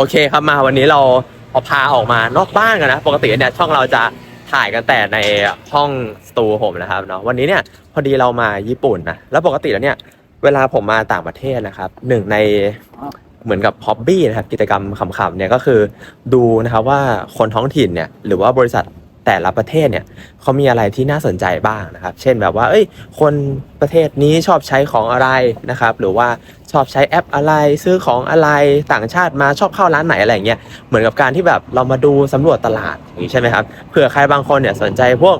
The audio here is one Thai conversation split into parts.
โอเคครับมาวันนี้เราเอาพาออกมานอกบ้านกันนะ ปกติเนี่ยช่องเราจะถ่ายกันแต่ในห้องสตูผมนะครับเนาะวันนี้เนี่ยพอดีเรามาญี่ปุ่นนะแล้วปกติแล้วเนี่ยเวลาผมมาต่างประเทศนะครับหนึ่งในเหมือนกับฮ็อบบี้นะครับกิจกรรมขำๆเนี่ยก็คือดูนะครับว่าคนท้องถิ่นเนี่ยหรือว่าบริษัท แต่ละประเทศเนี่ยเขามีอะไรที่น่าสนใจบ้างนะครับ เช่นแบบว่า เอ้ย คนประเทศนี้ชอบใช้ของอะไรนะครับ หรือว่าชอบใช้แอปอะไร ซื้อของอะไรต่างชาติมาชอบเข้าร้านไหนอะไรเงี้ย เหมือนกับการที่แบบเรามาดูสำรวจตลาดอย่างนี้ใช่ไหมครับ เผื่อใครบางคนเนี่ยสนใจพวก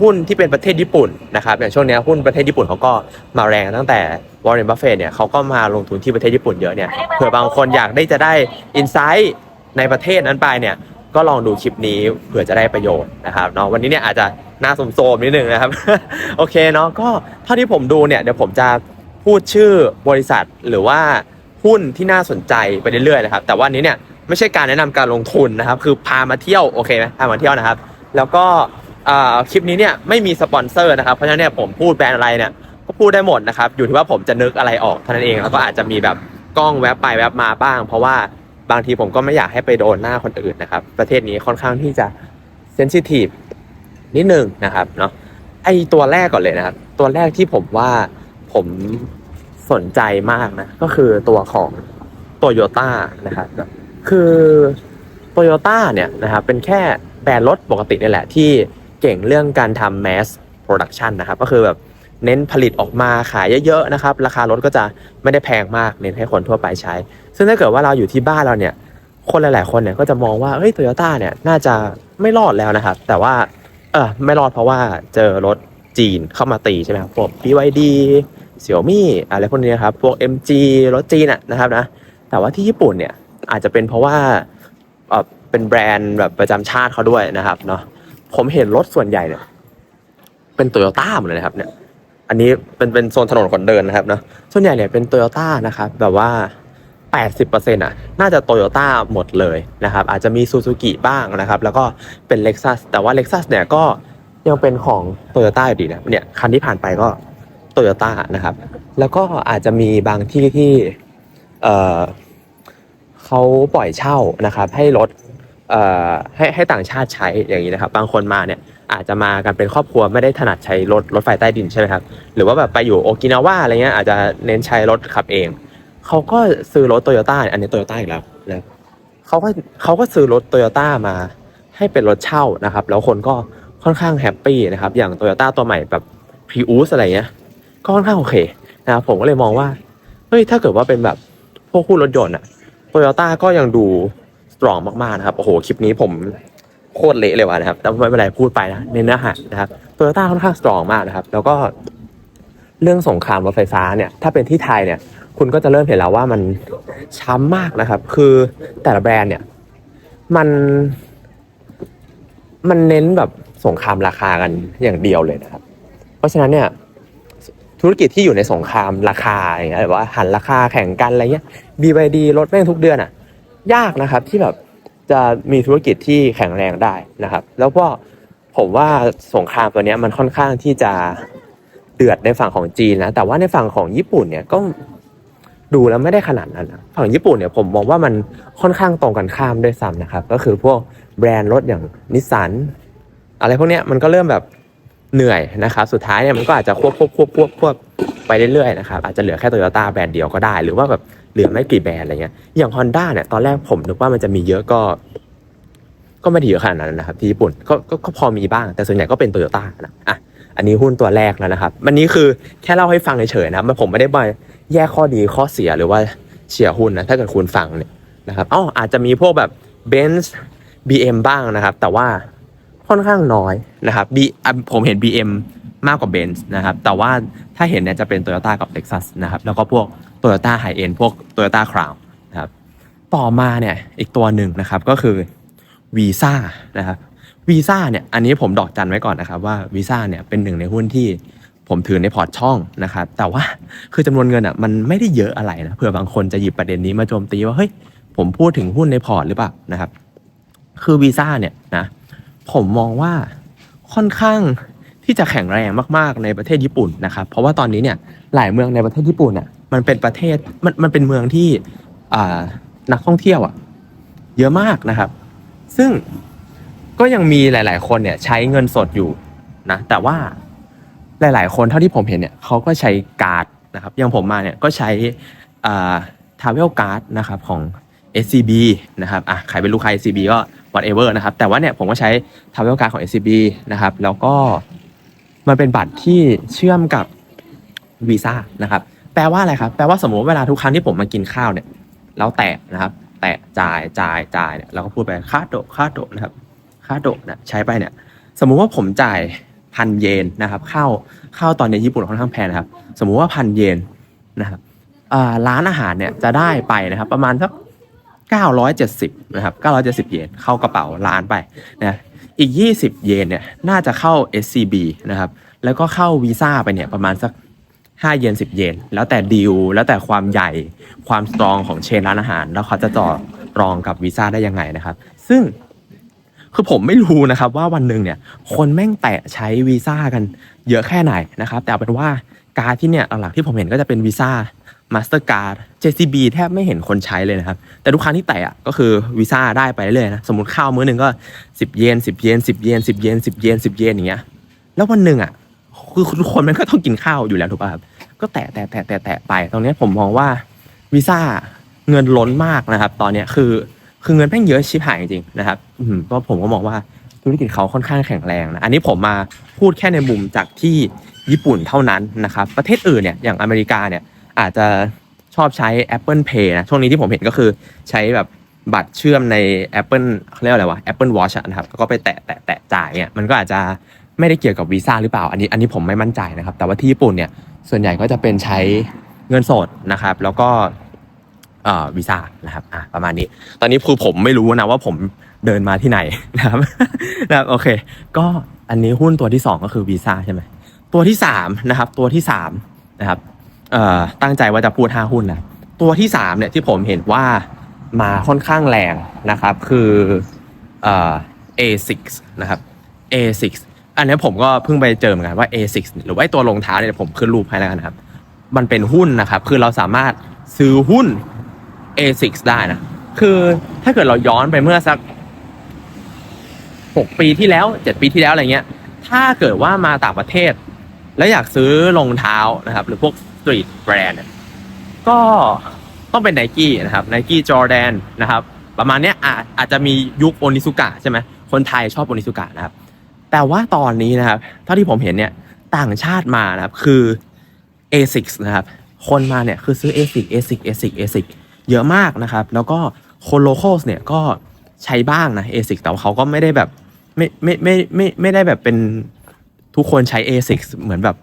หุ้นที่เป็นประเทศญี่ปุ่นนะครับอย่างช่วงนี้หุ้นประเทศญี่ปุ่นเขาก็มาแรงตั้งแต่วอร์เรนบัฟเฟตเนี่ยเขาก็มาลงทุนที่ประเทศญี่ปุ่นเยอะเนี่ยเผื่อบางคนอยากได้จะได้อินไซต์ในประเทศนั้นไปเนี่ย ก็ลองดูคลิปนี้เผื่อจะได้ประโยชน์นะครับเนาะวันนี้เนี่ยอาจจะน่าสมโซมนิดนึงนะครับ โอเคเนาะก็เท่าที่ผมดูเนี่ยเดี๋ยวผมจะพูดชื่อบริษัทหรือว่าหุ้นที่น่าสนใจไปเรื่อยๆนะครับแต่ว่าอันนี้เนี่ยไม่ใช่การแนะนำการลงทุนนะครับ คือพามาเที่ยวโอเคไหมพามาเที่ยวนะครับ แล้วก็คลิปนี้เนี่ยไม่มีสปอนเซอร์นะครับเพราะฉะนั้นเนี่ยผมพูดแบรนด์อะไรเนี่ยก็พูดได้หมดนะครับอยู่ที่ว่าผมจะนึกอะไรออกเท่านั้นเองแล้วก็อาจจะมีแบบกล้องแวบไปแวบมาบ้าง เพราะว่า บางทีผมก็ไม่อยากให้ไปโดนหน้าคนอื่นนะครับ ประเทศนี้ค่อนข้างที่จะเซนซิทีฟนิดนึงนะครับเนาะไอตัวแรกก่อนเลยนะครับ ตัวแรกที่ผมว่าผมสนใจมากนะ ก็คือตัวของโตโยต้านะครับคือโตโยต้าเนี่ยนะครับเป็นแค่แบรนด์รถปกตินี่แหละที่เก่งเรื่องการทำ mass production นะครับ ก็คือแบบ เน้นผลิตออกมาขายเยอะๆนะครับ ราคารถก็จะไม่ได้แพงมากเน้นให้คนทั่วไปใช้ ซึ่งถ้าเกิดว่าเราอยู่ที่บ้านเราเนี่ย คนหลายๆ คนเนี่ยก็จะมองว่าเฮ้ยโตโยต้าเนี่ยน่าจะไม่รอดแล้วนะครับ แต่ว่าเออไม่รอดเพราะว่าเจอรถจีนเข้ามาตีใช่ไหมครับพวก BYD Xiaomi อะไรพวกนี้ครับพวก MG รถจีนอะนะครับนะแต่ว่าที่ญี่ปุ่นเนี่ยอาจจะเป็นเพราะว่าเออเป็นแบรนด์แบบประจำชาติเขาด้วยนะครับเนาะผมเห็นรถส่วนใหญ่เนี่ยเป็นโตโยต้าหมดเลยนะครับเนี่ย อันนี้เป็นเป็นโซนถนนคนเดินนะครับเนาะส่วนใหญ่เนี่ยเป็นโตโยต้านะครับแบบว่า 80%อะน่าจะโตโยต้าหมดเลยนะครับ อาจจะมีซูซูกิบ้างนะครับ แล้วก็เป็น Lexus แต่ว่า Lexus เนี่ยก็ยังเป็นของโตโยต้าอยู่ดีนะเนี่ยคันที่ผ่านไปก็โตโยต้านะครับ แล้วก็อาจจะมีบางที่ที่เออเขาปล่อยเช่านะครับ ให้รถเอ่อให้ให้ต่างชาติใช้อย่างนี้นะครับ บางคนมาเนี่ย อาจจะมากันเป็นครอบครัวไม่ได้ถนัดใช้รถรถไฟใต้ดินใช่ไหมครับ หรือว่าแบบไปอยู่โอกินาว่าอะไรเงี้ยอาจจะเน้นใช้รถขับเอง เขาก็ซื้อรถโตโยต้าอันนี้โตโยต้าอีกแล้วนะเขาก็เขาก็ซื้อรถโตโยต้ามา ให้เป็นรถเช่านะครับ แล้วคนก็ค่อนข้างแฮปปี้นะครับ อย่างโตโยต้าตัวใหม่แบบพรีอูสอะไรเงี้ยก็ค่อนข้างโอเคนะครับผมก็เลยมองว่าเฮ้ยถ้าเกิดว่าเป็นแบบพวกคู่รถยนต์อะโตโยต้าก็ยังดูสตรองมากๆนะครับโอ้โหคลิปนี้ผม โคตรเละเลยว่ะนะครับแต่ไม่เป็นไรพูดไปนะในเนื้อหานะครับโตโยต้าค่อนข้างสตรองมากนะครับ แล้วก็เรื่องสงครามรถไฟฟ้าเนี่ย ถ้าเป็นที่ไทยเนี่ย คุณก็จะเริ่มเห็นแล้วว่ามันช้ำมากนะครับ คือแต่ละแบรนด์เนี่ย มัน มันเน้นแบบสงครามราคากันอย่างเดียวเลยนะครับ เพราะฉะนั้นเนี่ยธุรกิจที่อยู่ในสงครามราคาอย่างเงี้ยหรือว่าหันราคาแข่งกันอะไรเงี้ย BYD ลดแม่งทุกเดือนอะ ยากนะครับที่แบบ จะมีธุรกิจที่แข็งแรงได้นะครับ แล้วก็ผมว่าสงครามตัวนี้มันค่อนข้างที่จะเดือดในฝั่งของจีนนะแต่ว่าในฝั่งของญี่ปุ่นเนี่ยก็ดูแล้วไม่ได้ขนาดนั้นนะฝั่งญี่ปุ่นเนี่ยผมมองว่ามันค่อนข้างตรงกันข้ามด้วยซ้ำนะครับ ก็คือพวกแบรนด์รถอย่างนิสสันอะไรพวกเนี้ยมันก็เริ่มแบบเหนื่อยนะครับ สุดท้ายเนี่ยมันก็อาจจะควบควบควบควบควบไปเรื่อยๆนะครับอาจจะเหลือแค่โตโยต้าแบรนด์เดียวก็ได้ หรือว่าแบบ เหลือไม่กี่แบรนด์อะไรเงี้ยอย่าง Honda เนี่ยตอนแรกผมนึกว่ามันจะมีเยอะก็ก็ไม่ได้เยอะขนาดนั้นนะครับที่ญี่ปุ่นก็ก็ก็พอมีบ้าง แต่ส่วนใหญ่ก็เป็นโตโยต้านะอะอันนี้หุ้นตัวแรกแล้วนะครับวันนี้คือแค่เล่าให้ฟังเฉยๆนะครับผมไม่ได้มาแยกข้อดีข้อเสียหรือว่าเชียร์หุ้นนะถ้าเกิดคุณฟังเนี่ยนะครับอ๋ออาจจะมีพวกแบบ Benz BM บ้างนะครับ แต่ว่าค่อนข้างน้อยนะครับ B อะผมเห็น BM มากกว่า Benz นะครับ แต่ว่าถ้าเห็นเนี่ยจะเป็น Toyota กับ Lexus นะครับ แล้วก็พวก Toyota High End พวก Toyota Crown นะครับต่อมาเนี่ยอีกตัวหนึ่งนะครับก็คือวีซ่านะครับวีซ่าเนี่ยอันนี้ผมดอกจันไว้ก่อนนะครับว่าวีซ่าเนี่ยเป็นหนึ่งในหุ้นที่ผมถือในพอร์ตช่องนะครับแต่ว่าคือจำนวนเงินอะมันไม่ได้เยอะอะไรนะเผื่อบางคนจะหยิบประเด็นนี้มาโจมตีว่าเฮ้ยผมพูดถึงหุ้นในพอร์ตหรือเปล่านะครับคือวีซ่าเนี่ยนะผมมองว่าค่อนข้างที่จะแข็งแรงมากๆในประเทศญี่ปุ่นนะครับเพราะว่าตอนนี้เนี่ยหลายเมืองในประเทศญี่ปุ่นอะ มันเป็นประเทศมันมันเป็นเมืองที่นักท่องเที่ยวอะ เยอะมากนะครับ ซึ่งก็ยังมีหลาย ๆ คนเนี่ย ใช้เงินสดอยู่นะแต่ว่าหลาย ๆ คนเท่าที่ผมเห็นเนี่ยเขาก็ใช้การ์ดนะครับอย่างผมมาเนี่ยก็ใช้อ่าทาเวลการ์ดนะครับของ SCB นะครับอะใครเป็นลูกค้า SCB ก็ whatever นะครับ แต่ว่าเนี่ยผมก็ใช้ทาเวลการ์ดของ SCB นะครับ แล้วก็มันเป็นบัตรที่เชื่อมกับวีซ่านะครับ แปลว่าอะไรครับ แปลว่าสมมติเวลาทุกครั้งที่ผมมากินข้าวเนี่ยแล้วแตะนะครับ แตะจ่ายจ่ายจ่ายเนี่ยเราก็พูดไปค่าโดค่าโดนะครับค่าโดนี่ยใช้ไปเนี่ย สมมุติว่าผมจ่ายพันเยนนะครับข้าวข้าวตอนนี้ญี่ปุ่นค่อนข้างแพงนะครับ สมมุติว่าพันเยนนะครับร้านอาหารเนี่ยจะได้ไปนะครับ ประมาณสัก970นะครับ970 เยนเข้ากระเป๋าร้านไปนะอีก 20 เยนเนี่ยน่าจะเข้า SCB นะครับแล้วก็เข้าวีซ่าไปเนี่ยประมาณสัก 5 เยน 10 เยน แล้วแต่ดีลแล้วแต่ความใหญ่ความสตรองของเชนร้านอาหาร แล้วเขาจะต่อรองกับวีซ่าได้ยังไงนะครับ ซึ่งคือผมไม่รู้นะครับว่าวันหนึ่งเนี่ยคนแม่งแตะใช้วีซ่ากันเยอะแค่ไหนนะครับ แต่เอาเป็นว่าการ์ดที่เนี่ยหลักๆที่ผมเห็นก็จะเป็นวีซ่ามาสเตอร์การ์ด JCB แทบไม่เห็นคนใช้เลยนะครับ แต่ทุกครั้งที่แตะก็คือวีซ่าได้ไปเรื่อยนะ สมมติข้าวมื้อหนึ่งก็ 10 เยน 10 เยน 10 เยน 10 เยน 10 เยน 10 เยนอย่างเงี้ย แล้ววันหนึ่งอะ คือทุกคนมันก็ต้องกินข้าวอยู่แล้วถูกป่ะครับก็แตะแตะแตะแตะแตะไป ตรงนี้ผมมองว่าวีซ่าเงินล้นมากนะครับ ตอนเนี้ยคือ คือเงินแม่งเยอะชิบหายจริงๆนะครับอืมก็ผมก็มองว่าธุรกิจเขาค่อนข้างแข็งแรงนะอันนี้ผมมาพูดแค่ในมุมจากที่ญี่ปุ่นเท่านั้นนะครับ ประเทศอื่นเนี่ยอย่างอเมริกาเนี่ยอาจจะชอบใช้ Apple Pay นะช่วงนี้ที่ผมเห็นก็คือใช้แบบบัตรเชื่อมใน Apple เขาเรียกว่าอะไรวะ Apple Watch อะนะครับ ก็ไปแตะแตะแตะจ่ายเนี่ยมันก็อาจจะ ไม่ได้เกี่ยวกับวีซ่าหรือเปล่า อันนี้อันนี้ผมไม่มั่นใจนะครับ แต่ว่าที่ญี่ปุ่นเนี่ยส่วนใหญ่ก็จะเป็นใช้เงินสดนะครับ แล้วก็เอ่อวีซ่านะครับอะประมาณนี้ ตอนนี้คือผมไม่รู้นะว่าผมเดินมาที่ไหนนะครับนะครับโอเค ก็อันนี้หุ้นตัวที่สองก็คือวีซ่าใช่ไหมตัวที่สามนะครับตัวที่สามนะครับเอ่อตั้งใจว่าจะพูดห้าหุ้นนะตัวที่สามเนี่ยที่ผมเห็นว่ามาค่อนข้างแรงนะครับคือเอ่อ A6 นะครับ A6 อันนี้ผมก็เพิ่งไปเจอเหมือนกันว่า A6 หรือว่าตัวรองเท้าเนี่ยผมขึ้นรูปให้แล้วกันนะครับ มันเป็นหุ้นนะครับ คือเราสามารถซื้อหุ้น A6 ได้นะ คือถ้าเกิดเราย้อนไปเมื่อสัก 6 ปีที่แล้ว 7 ปีที่แล้วอะไรเงี้ย ถ้าเกิดว่ามาต่างประเทศ แล้วอยากซื้อรองเท้านะครับ หรือพวกสตรีทแบรนด์ก็ต้องเป็นไนกี้นะครับไนกี้จอร์แดนนะครับ ประมาณเนี้ยอาอาจจะมียุคโอนิสุกะใช่ไหมคนไทยชอบโอนิสุกะนะครับ แต่ว่าตอนนี้นะครับเท่าที่ผมเห็นเนี่ยต่างชาติมานะครับคือ A6 นะครับคนมาเนี่ยคือซื้อ a six a six a six A6 เยอะมากนะครับ แล้วก็คนโล c a l เนี่ยก็ใช้บ้างนะ a six แต่ว่าเขาก็ไม่ได้แบบไม่ไม่ไม่ไม่ไม่ได้แบบเป็นทุกคนใช้ a six เหมือนแบบ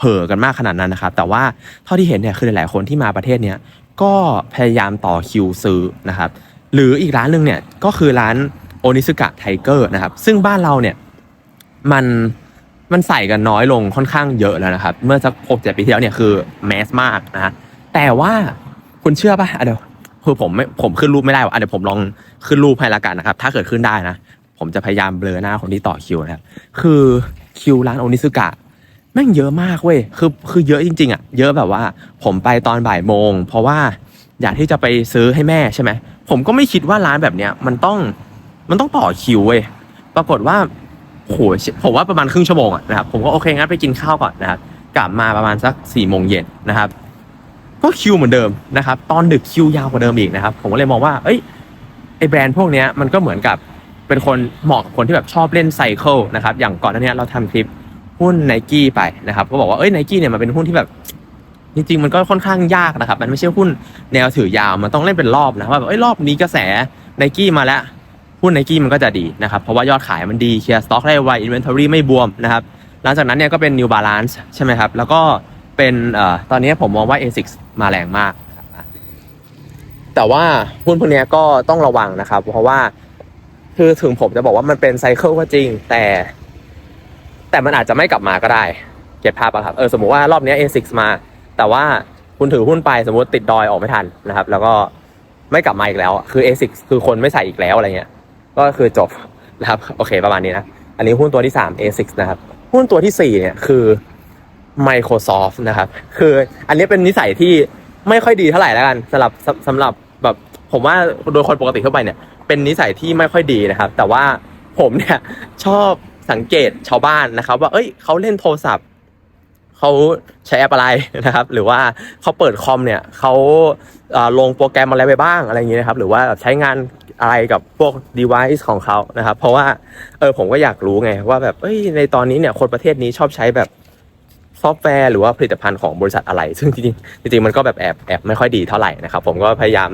เห่อกันมากขนาดนั้นนะครับ แต่ว่าเท่าที่เห็นเนี่ยคือหลาย ๆ คนที่มาประเทศเนี้ยก็พยายามต่อคิวซื้อนะครับ หรืออีกร้านหนึ่งเนี่ยก็คือร้านโอนิสุกะไทเกอร์นะครับ ซึ่งบ้านเราเนี่ย มันมันใส่กันน้อยลงค่อนข้างเยอะแล้วนะครับ เมื่อสักหกเจ็ดปีที่แล้วเนี่ยคือแมสมากนะแต่ว่าคุณเชื่อป่ะอะเดี๋ยวคือผมไม่ผมขึ้นรูปไม่ได้ว่ะเดี๋ยวผมลองขึ้นรูปให้ละกันนะครับ ถ้าเกิดขึ้นได้นะ ผมจะพยายามเบลอหน้าคนที่ต่อคิวนะครับ คือคิวร้านโอนิสุกะแม่งเยอะมากเว้ย คือคือเยอะจริง ๆอะ เยอะแบบว่า ผมไปตอนบ่ายโมง เพราะว่าอยากที่จะไปซื้อให้แม่ใช่ไหม ผมก็ไม่คิดว่าร้านแบบเนี้ยมันต้องมันต้องต่อคิวเว้ย ปรากฏว่า โหผมว่าประมาณครึ่งชั่วโมงอะนะครับผมก็โอเคงั้นไปกินข้าวก่อนนะครับกลับมาประมาณสักสี่โมงเย็นนะครับ ก็คิวเหมือนเดิมนะครับ ตอนดึกคิวยาวกว่าเดิมอีกนะครับ ผมก็เลยมองว่า เอ้ยไอแบรนด์พวกนี้มันก็เหมือนกับเป็นคนเหมาะกับคนที่แบบชอบเล่นไซเคิลนะครับ อย่างก่อนหน้านี้เราทำคลิปหุ้นไนกี้ไปนะครับ ก็บอกว่าเอ้ยไนกี้เนี่ยมันเป็นหุ้นที่แบบจริงๆมันก็ค่อนข้างยากนะครับ มันไม่ใช่หุ้นแนวถือยาว มันต้องเล่นเป็นรอบนะว่าแบบเอ้ยรอบนี้กระแสไนกี้มาแล้ว หุ้นไนกี้มันก็จะดีนะครับ เพราะว่ายอดขายมันดีเคลียร์สต็อกได้ไวอินเวนทอรี่ไม่บวมนะครับ หลังจากนั้นเนี่ยก็เป็น New Balance ใช่ไหมครับ แล้วก็เป็นอตอนนี้ผมมองว่า ASICS มาแรงมาก แต่ว่าหุ้นพวกนี้ก็ต้องระวังนะครับ เพราะว่าคือถึงผมจะบอกว่ามันเป็นไซเคิลก็จริง แต่ แต่มันอาจจะไม่กลับมาก็ได้เก็บภาพอะครับเออสมมติว่ารอบนี้ ASICS มา แต่ว่าคุณถือหุ้นไปสมมติติดดอยออกไม่ทันนะครับ แล้วก็ไม่กลับมาอีกแล้ว คือ ASICS คือคนไม่ใส่อีกแล้วอะไรเงี้ย ก็คือจบนะครับโอเคประมาณนี้นะ อันนี้หุ้นตัวที่ 3 A6 นะครับ หุ้นตัวที่ 4 เนี่ยคือ Microsoft นะครับ คืออันนี้เป็นนิสัยที่ไม่ค่อยดีเท่าไหร่แล้วกันสำหรับสำสำหรับแบบผมว่าโดยคนปกติทั่วไปเนี่ย เป็นนิสัยที่ไม่ค่อยดีนะครับ แต่ว่าผมเนี่ยชอบสังเกตชาวบ้านนะครับ ว่าเอ้ยเขาเล่นโทรศัพท์ เขาใช้แอปอะไรนะครับ หรือว่าเขาเปิดคอมเนี่ยเขาลงโปรแกรมอะไรไปบ้างอะไรอย่างเงี้ยนะครับ หรือว่าแบบใช้งานอะไรกับพวก device ของเขานะครับ เพราะว่าเออผมก็อยากรู้ไงว่าแบบเอ้ยในตอนนี้เนี่ยคนประเทศนี้ชอบใช้แบบซอฟต์แวร์หรือว่าผลิตภัณฑ์ของบริษัทอะไร ซึ่งจริงจริงมันก็แบบแอบแอบไม่ค่อยดีเท่าไหร่นะครับ ผมก็พยายาม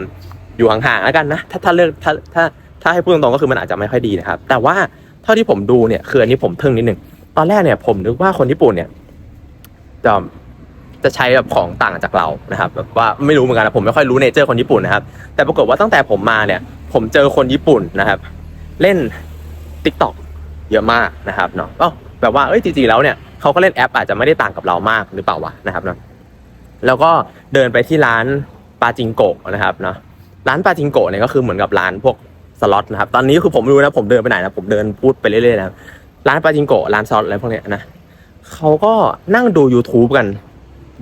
อยู่ห่างๆแล้วกันนะถ้าถ้าเลือกถ้าถ้าถ้าให้พูดตรงๆก็คือมันอาจจะไม่ค่อยดีนะครับ แต่ว่าเท่าที่ผมดูเนี่ยคืออันนี้ผมทึ่งนิดนึงตอนแรกเนี่ยผมนึกว่าคนญี่ปุ่นเนี่ย จะจะใช้แบบของต่างจากเรานะครับแบบว่าไม่รู้เหมือนกันนะผมไม่ค่อยรู้เนเจอร์คนญี่ปุ่นนะครับ แต่ปรากฏว่าตั้งแต่ผมมาเนี่ย ผมเจอคนญี่ปุ่นนะครับ เล่น t ิ k t o k เยอะมากนะครับเนาะก็แบบว่าเอ้ยจริงๆแล้วเนี่ยเขาก็เล่นแอปอาจจะไม่ได้ต่างกับเรามากหรือเปล่าวะนะครับเนาะแล้วก็เดินไปที่ร้านปาจิงโกะนะครับเนาะร้านปาจิงโกะเนี่ยก็คือเหมือนกับร้านพวกสล็อตนะครับตอนนี้คือผมรู้นะผมเดินไปไหนนะผมเดินพูดไปเรื่อยๆนะร้านปาจิงโกะร้านสล็อตอะไรพวกเนี้ยนะ เขาก็นั่งดู YouTube กัน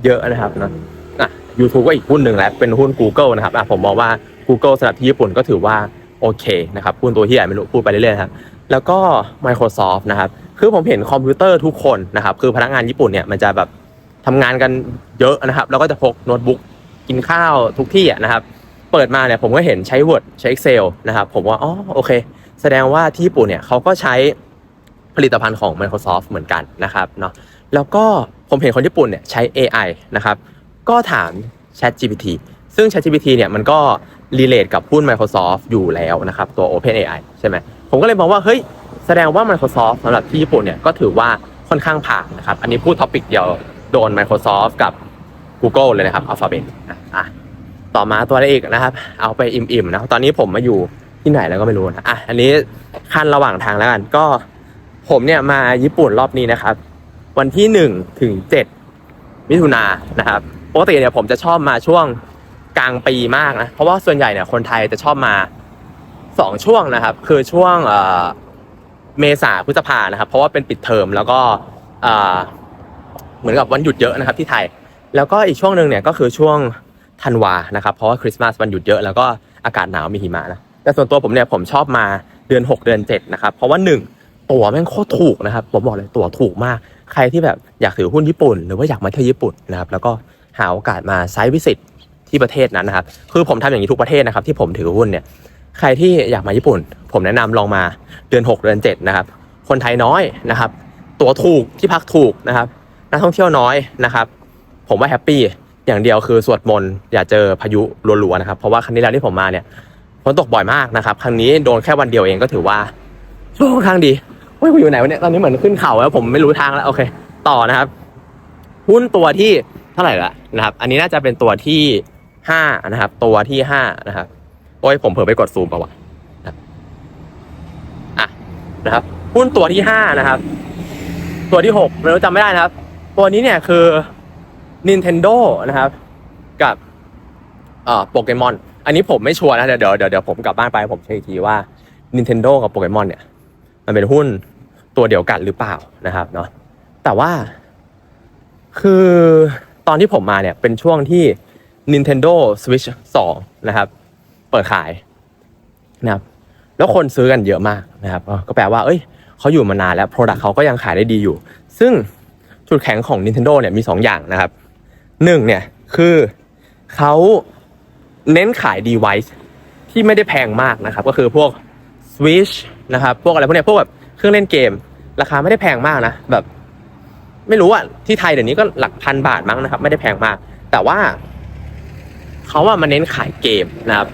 เยอะนะครับเนาะอะ YouTube ก็อีกหุ้นหนึ่งแล้วเป็นหุ้น Google นะครับอะผมมองว่า Google สำหรับที่ญี่ปุ่นก็ถือว่าโอเคนะครับหุ้นตัวที่ใหญ่ไม่รู้พูดไปเรื่อยๆครับแล้วก็ Microsoft นะครับคือผมเห็นคอมพิวเตอร์ทุกคนนะครับคือพนักงานญี่ปุ่นเนี่ยมันจะแบบทำงานกันเยอะนะครับ แล้วก็จะพกโน้ตบุ๊กกินข้าวทุกที่นะครับ เปิดมาเนี่ยผมก็เห็นใช้ Word ใช้ Excel นะครับ ผมว่าอ๋อโอเค แสดงว่าที่ญี่ปุ่นเนี่ยเขาก็ใช้ ผลิตภัณฑ์ของ Microsoft เหมือนกันนะครับเนาะแล้วก็ผมเห็นคนญี่ปุ่นเนี่ยใช้ AI นะครับก็ถาม ChatGPT ซึ่ง ChatGPT เนี่ยมันก็ relate กับหุ้น Microsoft อยู่แล้วนะครับตัว OpenAI ใช่ไหมผมก็เลยมองว่าเฮ้ยแสดงว่า Microsoft สำหรับที่ญี่ปุ่นเนี่ยก็ถือว่าค่อนข้างผ่านนะครับ อันนี้พูดท็อปิกเดียวโดน Microsoft กับ Google เลยนะครับ Alphabet อะอะต่อมาตัวอะไรอีกนะครับ เอาไปอิ่มๆนะตอนนี้ผมมาอยู่ที่ไหนแล้วก็ไม่รู้นะอะอันนี้ขั้นระหว่างทางแล้วกันก็ ผมเนี่ยมาญี่ปุ่นรอบนี้นะครับ วันที่หนึ่งถึงเจ็ดมิถุนายนนะครับปกติเนี่ยผมจะชอบมาช่วงกลางปีมากนะเพราะว่าส่วนใหญ่เนี่ยคนไทยจะชอบมาสองช่วงนะครับ คือช่วงเมษาพฤษภานะครับ เพราะว่าเป็นปิดเทอมแล้วก็เหมือนกับวันหยุดเยอะนะครับที่ไทย แล้วก็อีกช่วงหนึ่งเนี่ยก็คือช่วงธันวานะครับ เพราะว่าคริสต์มาสวันหยุดเยอะแล้วก็อากาศหนาวมีหิมะนะแต่ส่วนตัวผมเนี่ยผมชอบมาเดือน 6 เดือน7นะครับเพราะว่าหนึ่ง ตั๋วแม่งโคตรถูกนะครับผมบอกเลยตั๋วถูกมาก ใครที่แบบอยากถือหุ้นญี่ปุ่น หรือว่าอยากมาเที่ยวญี่ปุ่นนะครับแล้วก็หาโอกาสมาไซต์วิสิตที่ประเทศนั้นนะครับ คือผมทำอย่างนี้ทุกประเทศนะครับที่ผมถือหุ้นเนี่ย ใครที่อยากมาญี่ปุ่น ผมแนะนำลองมาเดือน 6 เดือน 7 นะครับ คนไทยน้อยนะครับ ตั๋วถูกที่พักถูกนะครับ นักท่องเที่ยวน้อยนะครับ ผมว่าแฮปปี้ อย่างเดียวคือสวดมนต์อย่าเจอพายุรัวๆนะครับ เพราะว่าครั้งนี้แล้วที่ผมมาเนี่ยฝนตกบ่อยมากนะครับ ครั้งนี้โดนแค่วันเดียวเองก็ถือว่าช่วงค่อนข้างดี เฮ้ยกูอยู่ไหนวะเนี่ยตอนนี้เหมือนขึ้นเขาแล้วผมไม่รู้ทางแล้วโอเค ต่อนะครับหุ้นตัวที่เท่าไหร่ละนะครับ อันนี้น่าจะเป็นตัวที่ห้านะครับ ตัวที่ห้านะครับโอ้ยผมเผลอไปกดซูมปล่าวะนะครับอะนะครับหุ้นตัวที่ห้านะครับ ตัวที่หกไม่รู้จำไม่ได้นะครับ ตัวนี้เนี่ยคือ Nintendo นะครับ กับเอ่อโปเกมอนอันนี้ผมไม่ชัวร์นะเดี๋ยวเดี๋ยวเดี๋ยวเดี๋ยวผมกลับบ้านไปผมเช็คอีกทีว่า Nintendo กับโปเกมอนเนี่ย มันเป็นหุ้นตัวเดียวกันหรือเปล่านะครับเนาะแต่ว่า คือตอนที่ผมมาเนี่ยเป็นช่วงที่ Nintendo Switch 2 นะครับ เปิดขายนะครับแล้วคนซื้อกันเยอะมากนะครับ ก็แปลว่า เอ้ยเขาอยู่มานานแล้ว Product เขาก็ยังขายได้ดีอยู่ ซึ่งจุดแข็งของ Nintendo เนี่ยมี 2 อย่างนะครับหนึ่งเนี่ยคือเขาเน้นขาย device ที่ไม่ได้แพงมากนะครับ ก็คือพวก Switch นะครับพวกอะไรพวกเนี้ยพวกแบบเครื่องเล่นเกม ราคาไม่ได้แพงมากนะแบบ ไม่รู้อะที่ไทยเดี๋ยวนี้ก็หลักพันบาทมั้งนะครับ ไม่ได้แพงมาก แต่ว่าเขาว่ามาเน้นขายเกมนะครับ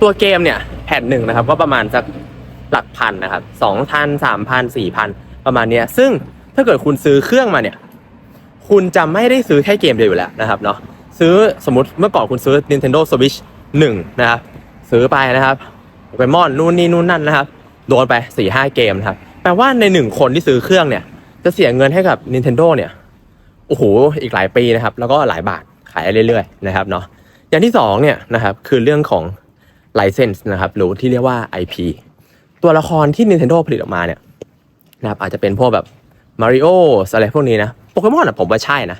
ตัวเกมเนี่ยแผ่นหนึ่งนะครับ ก็ประมาณสักหลักพันนะครับสองพันสามพันสี่พันประมาณเนี้ย ซึ่งถ้าเกิดคุณซื้อเครื่องมาเนี่ย คุณจะไม่ได้ซื้อแค่เกมเดียวอยู่แล้วนะครับเนาะซื้อสมมติเมื่อก่อนคุณซื้อ Nintendo Switch 1 นะครับ ซื้อไปนะครับโปเกมอนนู่นนี่นู่นนั่นนะครับ โดนไป4ี่ห้าเกมนะครับ แปลว่าในหนึ่งคนที่ซื้อเครื่องเนี่ย จะเสียเงินให้กับ Nintendo เนี่ย โอ้โห อีกหลายปีนะครับ แล้วก็หลายบาทขายเรื่อยๆนะครับเนาะ อย่างที่สองเนี่ยนะครับคือเรื่องของ license นะครับหรือที่เรียกว่า IP ตัวละครที่ Nintendo ผลิตออกมาเนี่ยนะครับอาจจะเป็นพวกแบบมาริโออะไรพวกนี้นะโปเกมอนอะผมว่าใช่นะ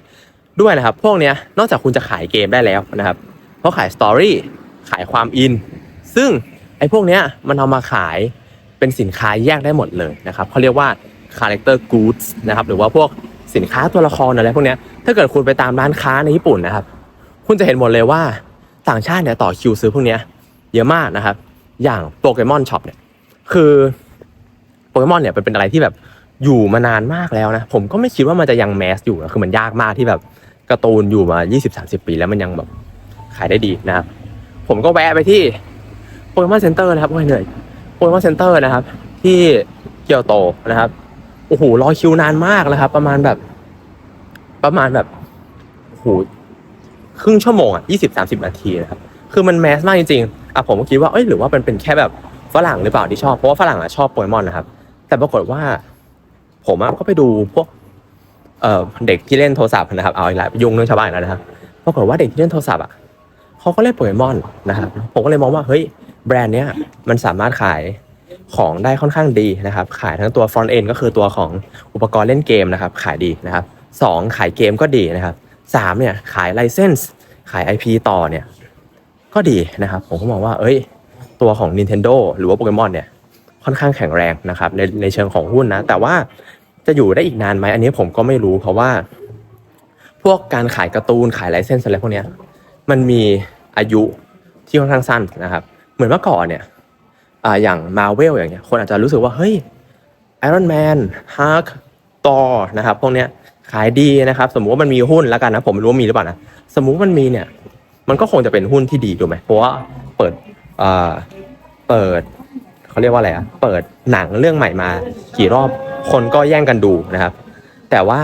ด้วยนะครับ พวกเนี้ยนอกจากคุณจะขายเกมได้แล้วนะครับเพราะขายสตอรี่ขายความอิน ซึ่งไอ้พวกเนี้ยมันเอามาขาย เป็นสินค้าแยกได้หมดเลยนะครับเขาเรียกว่า character goods นะครับหรือว่าพวกสินค้าตัวละครอะไรพวกนี้ถ้าเกิดคุณไปตามร้านค้าในญี่ปุ่นนะครับ คุณจะเห็นหมดเลยว่าต่างชาติเนี่ยต่อคิวซื้อพวกนี้เยอะมากนะครับ อย่างโปเกมอนช็อปเนี่ยคือโปเกมอนเนี่ยเป็นอะไรที่แบบอยู่มานานมากแล้วนะผมก็ไม่คิดว่ามันจะยังแมสอยู่นะคือมันยากมากที่แบบการ์ตูนอยู่มา 20-30 ปีแล้วมันยังแบบขายได้ดีนะครับ ผมก็แวะไปที่โปเกมอนเซ็นเตอร์นะครับโอ้ยเหนื่อย โปเกมอนเซ็นเตอร์นะครับ ที่เกียวโตนะครับโอ้โหรอคิวนานมากนะครับ ประมาณแบบ ประมาณแบบโอ้โหครึ่งชั่วโมงอะยี่สิบสามสิบนาทีนะครับ คือมันแมสมากจริงๆอะผมก็คิดว่าเอ้ยหรือว่ามันเป็นแค่แบบฝรั่งหรือเปล่าที่ชอบเพราะว่าฝรั่งอะชอบโปเกมอนนะครับ แต่ปรากฏว่า ผมอะก็ไปดูพวกเอ่อเด็กที่เล่นโทรศัพท์นะครับเอาอีกแล้วยุ่งเรื่องชาวบ้านแล้วนะครับปรากฏว่าเด็กที่เล่นโทรศัพท์อะเขาก็เล่นโปเกมอนนะครับผมก็เลยมองว่าเฮ้ย แบรนด์เนี้ยมันสามารถขายของได้ค่อนข้างดีนะครับ ขายทั้งตัว front end ก็คือตัวของอุปกรณ์เล่นเกมนะครับ ขายดีนะครับสองขายเกมก็ดีนะครับสามเนี่ยขาย license ขาย IP ต่อเนี่ยก็ดีนะครับ ผมก็มองว่า เอ้ย ตัวของ Nintendo หรือว่าโปเกมอนเนี่ยค่อนข้างแข็งแรงนะครับ ในในเชิงของหุ้นนะ แต่ว่าจะอยู่ได้อีกนานไหมอันนี้ผมก็ไม่รู้ เพราะว่า พวกการขายการ์ตูนขายไลเซนส์อะไรพวกเนี้ยมันมีอายุที่ค่อนข้างสั้นนะครับ เหมือนเมื่อก่อนเนี่ยอ่าอย่างมาเวลอย่างเงี้ยคนอาจจะรู้สึกว่าเฮ้ยไอรอนแมนฮักตอนะครับพวกเนี้ยขายดีนะครับ สมมุติว่ามันมีหุ้นแล้วกันนะผมไม่รู้ว่ามีหรือเปล่านะสมมุติมันมีเนี่ย มันก็คงจะเป็นหุ้นที่ดีถูกไหมเพราะว่าเปิดอ่าเปิดเขาเรียกว่าอะไรอะเปิดหนังเรื่องใหม่มา กี่รอบคนก็แย่งกันดูนะครับ แต่ว่า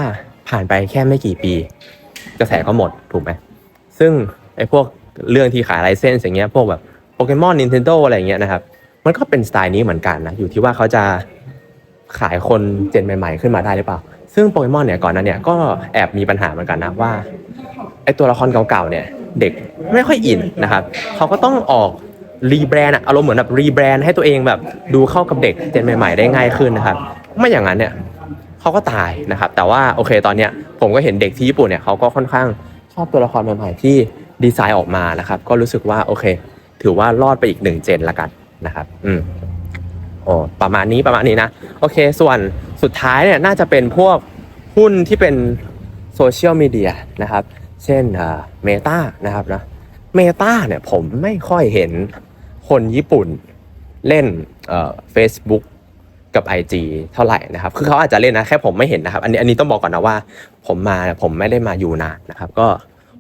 ผ่านไปแค่ไม่กี่ปี กระแสก็หมดถูกไหมซึ่งไอ้พวกเรื่องที่ขายไลเซนส์อย่างเงี้ยพวกแบบ โปเกมอน Nintendo อะไรอย่างเงี้ยนะครับ มันก็เป็นสไตล์นี้เหมือนกันนะ อยู่ที่ว่าเขาจะขายคนเจนใหม่ ๆ ขึ้นมาได้หรือเปล่า ซึ่งโปเกมอนเนี่ยก่อนหนั้นเนี่ยก็แอบมีปัญหาเหมือนกันนะว่าไอ้ตัวละครเก่าๆเนี่ยเด็กไม่ค่อยอินนะครับ เขาก็ต้องออกรีแบรนด์อะอารมณ์เหมือนแบบรีแบรนด์ให้ตัวเองแบบดูเข้ากับเด็กเจนใหม่ ๆ ได้ง่ายขึ้นนะครับ ไม่อย่างนั้นเนี่ยเขาก็ตายนะครับ แต่ว่าโอเคตอนเนี้ยผมก็เห็นเด็กที่ญี่ปุ่นเนี่ยเขาก็ค่อนข้างชอบตัวละครใหม่ๆที่ดีไซน์ออกมานะครับ ก็รู้สึกว่าโอเค ถือว่ารอดไปอีกหนึ่งเจนละกันนะครับ อืมโอ้ประมาณนี้ประมาณนี้นะ โอเค ส่วนสุดท้ายเนี่ยน่าจะเป็นพวกหุ้นที่เป็นโซเชียลมีเดียนะครับ เช่นเมตานะครับนะเมตาเนี่ยผมไม่ค่อยเห็นคนญี่ปุ่นเล่นเอ่อ Facebook กับ IG เท่าไหร่นะครับ คือเขาอาจจะเล่นนะ แค่ผมไม่เห็นนะครับ อันนี้อันนี้ต้องบอกก่อนนะว่า ผมมาผมไม่ได้มาอยู่นานนะครับ ก็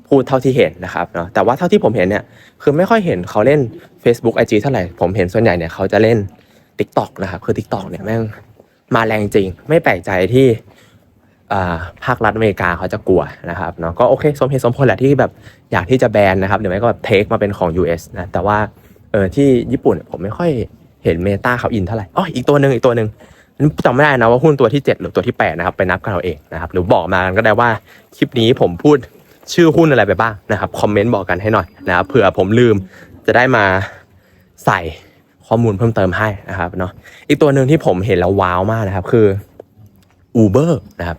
พูดเท่าที่เห็นนะครับเนาะแต่ว่าเท่าที่ผมเห็นเนี่ยคือไม่ค่อยเห็นเขาเล่น Facebook IG เท่าไหร่ผมเห็นส่วนใหญ่เนี่ยเขาจะเล่น TikTok นะครับคือ TikTok เนี่ยแม่งมาแรงจริง ไม่แปลกใจที่อ่าภาครัฐอเมริกาเขาจะกลัวนะครับเนาะก็โอเคสมเหตุสมผลแหละที่แบบอยากที่จะแบนนะครับหรือไม่ก็แบบเทคมาเป็นของ US นะแต่ว่าเออที่ญี่ปุ่นผมไม่ค่อยเห็นเมตาเขาอินเท่าไหร่อ๋ออีกตัวหนึ่งอีกตัวหนึ่งจำไม่ได้นะว่าหุ้นตัวที่ 7 หรือตัวที่ 8 นะครับ ไปนับกันเอาเองนะครับ หรือบอกมากันก็ได้ว่าคลิปนี้ผมพูด ชื่อหุ้นอะไรไปบ้างนะครับคอมเมนต์บอกกันให้หน่อยนะครับเผื่อผมลืมจะได้มาใส่ข้อมูลเพิ่มเติมให้นะครับเนาะอีกตัวหนึ่งที่ผมเห็นแล้วว้าวมากนะครับคือ Uber นะครับ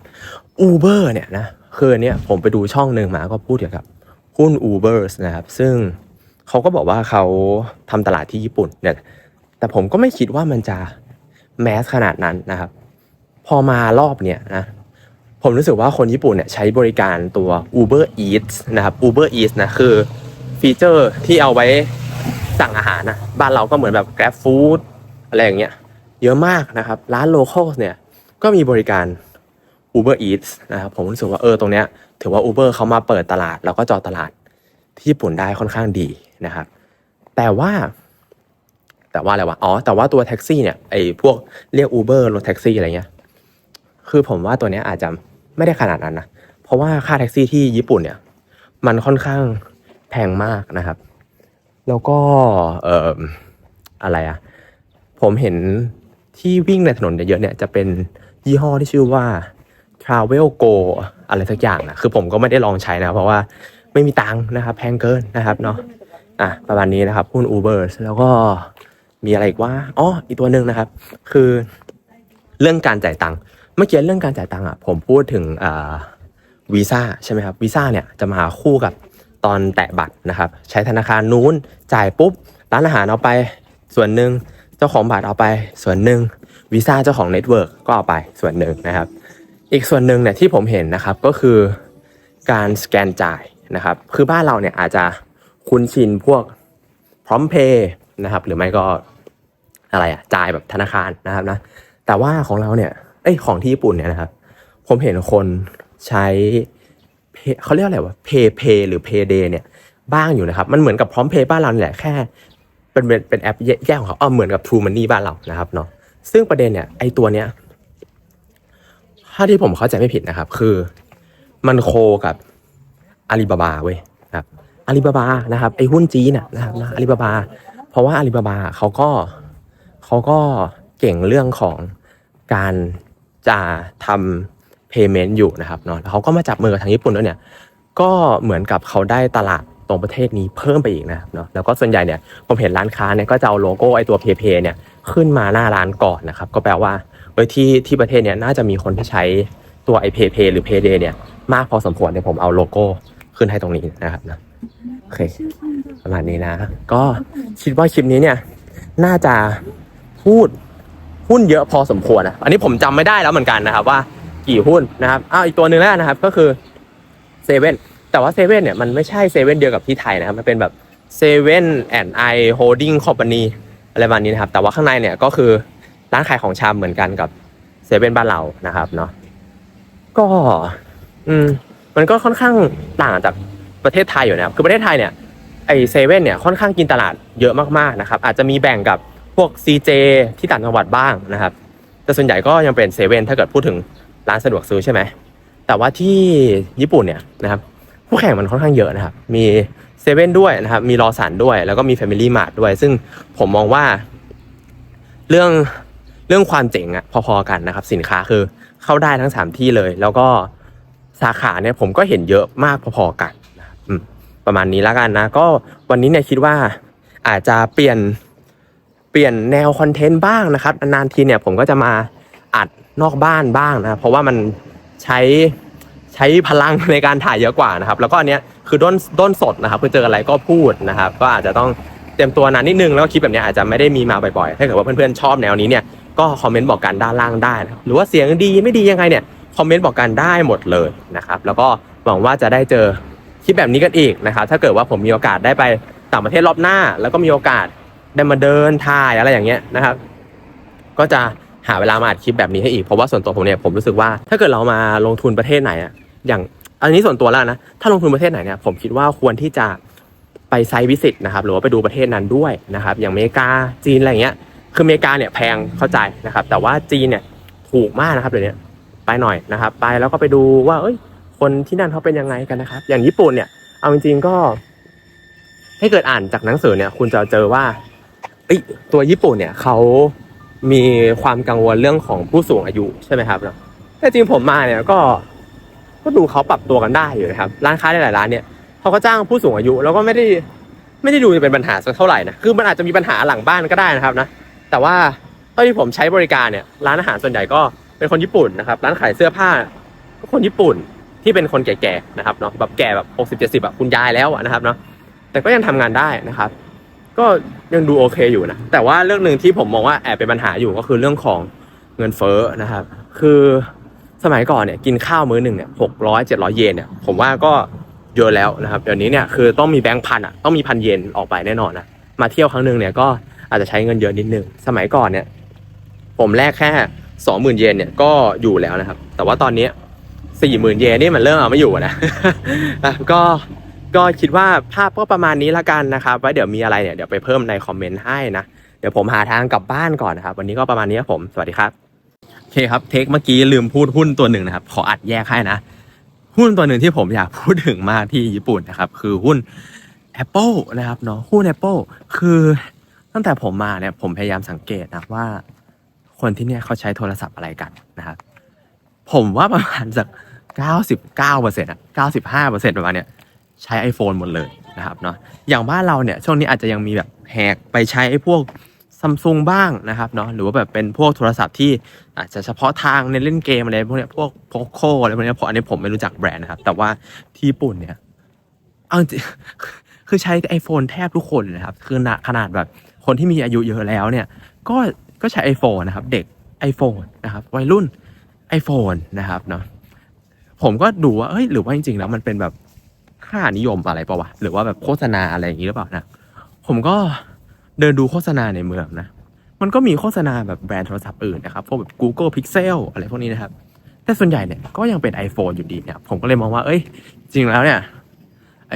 Uber เนี่ยนะคือเนี้ยผมไปดูช่องหนึ่งมาก็พูดเกี่ยวกับหุ้น Uber นะครับ ซึ่งเขาก็บอกว่าเขาทำตลาดที่ญี่ปุ่นเนี่ยแต่ผมก็ไม่คิดว่ามันจะแมสขนาดนั้นนะครับ พอมารอบเนี่ยนะ ผมรู้สึกว่าคนญี่ปุ่นเนี่ยใช้บริการตัว Uber Eats นะครับ Uber Eats นะคือฟีเจอร์ที่เอาไว้สั่งอาหารนะบ้านเราก็เหมือนแบบ Grab Food อะไรอย่างเงี้ยเยอะมากนะครับ ร้านโลคอลเนี่ยก็มีบริการ Uber Eats นะครับผมรู้สึกว่าเออตรงเนี้ยถือว่า Uber เขามาเปิดตลาด แล้วก็จอตลาดที่ญี่ปุ่นได้ค่อนข้างดีนะครับ แต่ว่า แต่ว่าอะไรวะอ๋อแต่ว่าตัวแท็กซี่เนี่ยไอ้พวกเรียก Uber รถแท็กซี่อะไรเงี้ยคือผมว่าตัวเนี้ยอาจจะ ไม่ได้ขนาดนั้นนะ เพราะว่าค่าแท็กซี่ที่ญี่ปุ่นเนี่ย มันค่อนข้างแพงมากนะครับ แล้วก็เอ่ออะไรอะผมเห็นที่วิ่งในถนนเยอะๆเนี่ยจะเป็นยี่ห้อที่ชื่อว่า Travel Go อะไรสักอย่างนะคือผมก็ไม่ได้ลองใช้นะ เพราะว่าไม่มีตังค์นะครับ แพงเกินนะครับเนาะอะประมาณนี้นะครับหุ้น Uber แล้วก็มีอะไรอีกว่าอ๋ออีกตัวหนึ่งนะครับ คือเรื่องการจ่ายตังค์ มื่อกี้เรื่องการจ่ายตังค์อะผมพูดถึงวีซ่าใช่ไหมครับวีซ่าเนี่ยจะมาคู่กับตอนแตะบัตรนะครับ ใช้ธนาคารนู้นจ่ายปุ๊บร้านอาหารเอาไปส่วนหนึ่งเจ้าของบัตรเอาไปส่วนหนึ่งวีซ่าเจ้าของเน็ตเวิร์กก็เอาไปส่วนหนึ่งนะครับ อีกส่วนหนึ่งเนี่ยที่ผมเห็นนะครับก็คือการสแกนจ่ายนะครับ คือบ้านเราเนี่ยอาจจะคุ้นชินพวกพร้อมเพย์นะครับ หรือไม่ก็อะไรอะจ่ายแบบธนาคารนะครับนะแต่ว่าของเราเนี่ย เอ้ยของที่ญี่ปุ่นเนี่ยนะครับผมเห็นคนใช้เขาเรียกอะไรวะเพย์เพย์หรือเพย์เดย์เนี่ยบ้างอยู่นะครับ มันเหมือนกับพร้อมเพย์บ้านเราเนี่ยแหละแค่เป็นเป็นเป็นแอปแยกของเขาเออเหมือนกับ True Money บ้านเรานะครับเนาะซึ่งประเด็นเนี่ยไอตัวเนี้ยถ้าที่ผมเข้าใจไม่ผิดนะครับ คือมันโคกับอาลีบาบาเว้ยนะครับอาลีบาบานะครับไอหุ้นจีนนะนะครับนะอาลีบาบา เพราะว่าอาลีบาบาเขาก็เขาก็เก่งเรื่องของการ จะทำ payment อยู่นะครับเนาะแล้วเขาก็มาจับมือกับทางญี่ปุ่นด้วเนี่ย ก็เหมือนกับเขาได้ตลาดตรงประเทศนี้เพิ่มไปอีกนะครับเนาะแล้วก็ส่วนใหญ่เนี่ยผมเห็นร้านค้าเนี่ยก็จะเอาโลโก้ไอตัว p a y p a y เนี่ยขึ้นมาหน้าร้านก่อนนะครับ ก็แปลว่าเว้ยที่ที่ประเทศเนี่ยน่าจะมีคนที่ใช้ตัวไอ p a y p a y หรือ Payday เนี่ยมากพอสมควรเดี๋ยวผมเอาโลโก้ขึ้นให้ตรงนี้นะครับนะโอเคประมาณนี้นะ ก็คิดว่าคลิปนี้เนี่ยน่าจะพูด หุ้นเยอะพอสมควรนะอันนี้ผมจำไม่ได้แล้วเหมือนกันนะครับว่ากี่หุ้นนะครับอ้าวอีกตัวหนึ่งแล้วนะครับ ก็คือเซเว่นแต่ว่าเซเว่นเนี่ยมันไม่ใช่เซเว่นเดียวกับที่ไทยนะครับมันเป็นแบบเซเว่นแอนด์ไอโฮดดิ้งคอมพานีอะไรประมาณนี้นะครับ แต่ว่าข้างในเนี่ยก็คือร้านขายของชำเหมือนกันกับเซเว่นบ้านเรานะครับเนาะก็ อืม มันก็ค่อนข้างต่างจากประเทศไทยอยู่นะครับ คือประเทศไทยเนี่ยไอเซเว่นเนี่ยค่อนข้างกินตลาดเยอะมากๆนะครับ อาจจะมีแบ่งกับ พวก CJ ที่ต่างจังหวัดบ้างนะครับ แต่ส่วนใหญ่ก็ยังเป็นเซเว่นถ้าเกิดพูดถึงร้านสะดวกซื้อใช่ไหม แต่ว่าที่ญี่ปุ่นเนี่ยนะครับผู้แข่งมันค่อนข้างเยอะนะครับ มีเซเว่นด้วยนะครับ มีรอสันด้วย แล้วก็มี Family Mart ด้วย ซึ่งผมมองว่า เรื่องเรื่องความเจ๋งอะพอๆกันนะครับ สินค้าคือเข้าได้ทั้งสามที่เลย แล้วก็สาขาเนี่ยผมก็เห็นเยอะมากพอๆกันประมาณนี้แล้วกันนะ ก็วันนี้เนี่ยคิดว่าอาจจะเปลี่ยน เปลี่ยนแนวคอนเทนต์บ้างนะครับนานทีเนี่ยผมก็จะมาอัดนอกบ้านบ้างนะเพราะว่ามันใช้ใช้พลังในการถ่ายเยอะกว่านะครับ แล้วก็อันเนี้ยคือด้นด้นสดนะครับคือเจออะไรก็พูดนะครับ ก็อาจจะต้องเตรียมตัวนานนิดนึงแล้วก็คลิปแบบเนี้ยอาจจะไม่ได้มีมาบ่อยๆ ถ้าเกิดว่าเพื่อนๆชอบแนวนี้เนี่ยก็คอมเมนต์บอกกันด้านล่างได้นะรหรือว่าเสียงดีไม่ดียังไงเนี่ยคอมเมนต์บอกกันได้หมดเลยนะครับ แล้วก็หวังว่าจะได้เจอคลิปแบบนี้กันอีกนะครับ ถ้าเกิดว่าผมมีโอกาสได้ไปต่างประเทศรอบหน้า แล้วก็มีโอกาส ได้มาเดินถ่ายอะไรอย่างเงี้ยนะครับ ก็จะหาเวลามาอัดคลิปแบบนี้ให้อีก เพราะว่าส่วนตัวผมเนี่ยผมรู้สึกว่าถ้าเกิดเรามาลงทุนประเทศไหนอะอย่างอันนี้ส่วนตัวแล้วนะ ถ้าลงทุนประเทศไหนเนี่ยผมคิดว่าควรที่จะไปไซต์วิสิตนะครับหรือว่าไปดูประเทศนั้นด้วยนะครับ อย่างอเมริกาจีนอะไรเงี้ย คืออเมริกาเนี่ยแพงเข้าใจนะครับ แต่ว่าจีนเนี่ยถูกมากนะครับเดี๋ยวนี้ไปหน่อยนะครับ ไปแล้วก็ไปดูว่า เอ้ย คนที่นั่นเขาเป็นยังไงกันนะครับ อย่างญี่ปุ่นเนี่ยเอาจริงๆก็ถ้เกิดอ่านจากหนังสือเนี่ย คุณจะเจอว่า เอ้ยตัวญี่ปุ่นเนี่ยเขามีความกังวลเรื่องของผู้สูงอายุใช่ไหมครับเนาะแต่จริงผมมาเนี่ยก็ก็ดูเขาปรับตัวกันได้อยู่นะครับร้านค้าหลายๆร้านเนี่ยเขาก็จ้างผู้สูงอายุแล้วก็ไม่ได้ไม่ได้ดูจะเป็นปัญหาสักเท่าไหร่นะคือมันอาจจะมีปัญหาหลังบ้านก็ได้นะครับนะแต่ว่าเท่าที่ผมใช้บริการเนี่ยร้านอาหารส่วนใหญ่ก็เป็นคนญี่ปุ่นนะครับร้านขายเสื้อผ้าก็คนญี่ปุ่นที่เป็นคนแก่ๆนะครับเนาะแบบแก่แบบหกสิบเจ็ดสิบแบบคุณยายแล้วอะนะครับเนาะแต่ก็ยังทำงานได้นะครับ ก็ยังดูโอเคอยู่นะ แต่ว่าเรื่องหนึ่งที่ผมมองว่าแอบเป็นปัญหาอยู่ก็คือเรื่องของเงินเฟ้อนะครับ คือสมัยก่อนเนี่ยกินข้าวมื้อหนึ่งเนี่ยหกร้อยเจ็ดร้อยเยนเนี่ยผมว่าก็เยอะแล้วนะครับเดี๋ยวนี้เนี่ยคือต้องมีแบงค์พันอะต้องมีพันเยนออกไปแน่นอนนะมาเที่ยวครั้งหนึ่งเนี่ยก็อาจจะใช้เงินเยอะนิดนึงสมัยก่อนเนี่ย ผมแลกแค่สองหมื่นเยนเนี่ยก็อยู่แล้วนะครับ แต่ว่าตอนนี้สี่หมื่นเยนนี่มันเริ่มเอาไม่อยู่นะอะก็ ก็คิดว่าภาพก็ประมาณนี้ละกันนะครับไว้เดี๋ยวมีอะไรเนี่ยเดี๋ยวไปเพิ่มในคอมเมนต์ให้นะ เดี๋ยวผมหาทางกลับบ้านก่อนนะครับ วันนี้ก็ประมาณนี้ครับผม สวัสดีครับโอเคครับเทคเมื่อกี้ลืมพูดหุ้นตัวหนึ่งนะครับ ขออัดแยกให้นะ หุ้นตัวหนึ่งที่ผมอยากพูดถึงมากที่ญี่ปุ่นนะครับ คือหุ้น Apple นะครับเนาะหุ้น Apple คือตั้งแต่ผมมาเนี่ยผมพยายามสังเกตนะว่า คนที่เนี่ยเขาใช้โทรศัพท์อะไรกันนะครับ ผมว่าประมาณสักเก้าสิบเก้าเปอร์เซ็นต์อะเก้าสิบห้าเปอร์เซ็นต์ประมาณเนี้ย ใช้ iPhone หมดเลยนะครับเนาะอย่างบ้านเราเนี่ยช่วงนี้อาจจะยังมีแบบแหกไปใช้ไอ้พวกซัมซุงบ้างนะครับเนาะหรือว่าแบบเป็นพวกโทรศัพท์ที่อาจจะเฉพาะทางในเล่นเกมอะไรพวกเนี้ยพวกโพโคอะไรพวกเนี้ยผมอันนี้ผมไม่รู้จักแบรนด์นะครับแต่ว่าที่ญี่ปุ่นเนี่ยเอาจริงคือใช้ iPhone แทบทุกคนนะครับคือขนาดแบบคนที่มีอายุเยอะแล้วเนี่ยก็ก็ใช้ iPhone นะครับ เด็ก iPhone นะครับวัยรุ่น iPhone นะครับเนาะผมก็ดูว่าเอ้ยหรือว่าจริงๆแล้วมันเป็นแบบ ค่านิยมอะไรปะวะหรือว่าแบบโฆษณาอะไรอย่างนี้หรือเปล่านะผมก็เดินดูโฆษณาในเมืองนะมันก็มีโฆษณาแบบแบรนด์โทรศัพท์อื่นนะครับพวกแบบ Google Pixel อะไรพวกนี้นะครับแต่ส่วนใหญ่เนี่ยก็ยังเป็น iPhone อยู่ดีเนี่ยผมก็เลยมองว่าเอ้ย จริงแล้วเนี่ย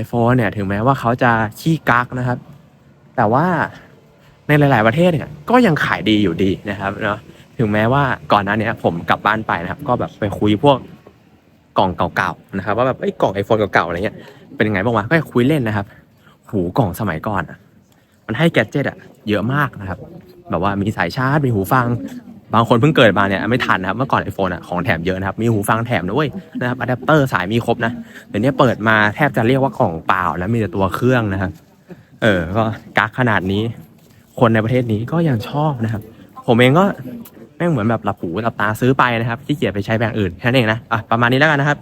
iPhone เนี่ยถึงแม้ว่าเขาจะขี้กักนะครับ แต่ว่าในหลาย ๆ ประเทศเนี่ยก็ยังขายดีอยู่ดีนะครับเนาะถึงแม้ว่าก่อนหน้านี้ผมกลับบ้านไปนะครับ ก็แบบไปคุยพวกกล่องเก่าๆนะครับ ว่าแบบไอ้กล่อง iPhone เก่าๆอะไรเงี้ย เป็นยังไงบ้างวะก็คุยเล่นนะครับ หูกล่องสมัยก่อนอะมันให้แกดเจิตอะเยอะมากนะครับ แบบว่ามีสายชาร์จมีหูฟัง บางคนเพิ่งเกิดมาเนี่ยไม่ทันนะครับ เมื่อก่อน iPhone อะของแถมเยอะนะครับ มีหูฟังแถมด้วยนะครับอะแดปเตอร์สายมีครบนะเดี๋ยวนี้เปิดมาแทบจะเรียกว่ากล่องเปล่าแล้วมีแต่ตัวเครื่องนะครับ เออ ก็กักขนาดนี้ คนในประเทศนี้ก็ยังชอบนะครับ ผมเองก็แม่งเหมือนแบบหลับหูหลับตาซื้อไปนะครับที่เกียจไปใช้แบรนด์อื่นแค่นั้นเองนะอะประมาณนี้แล้วกันนะครับ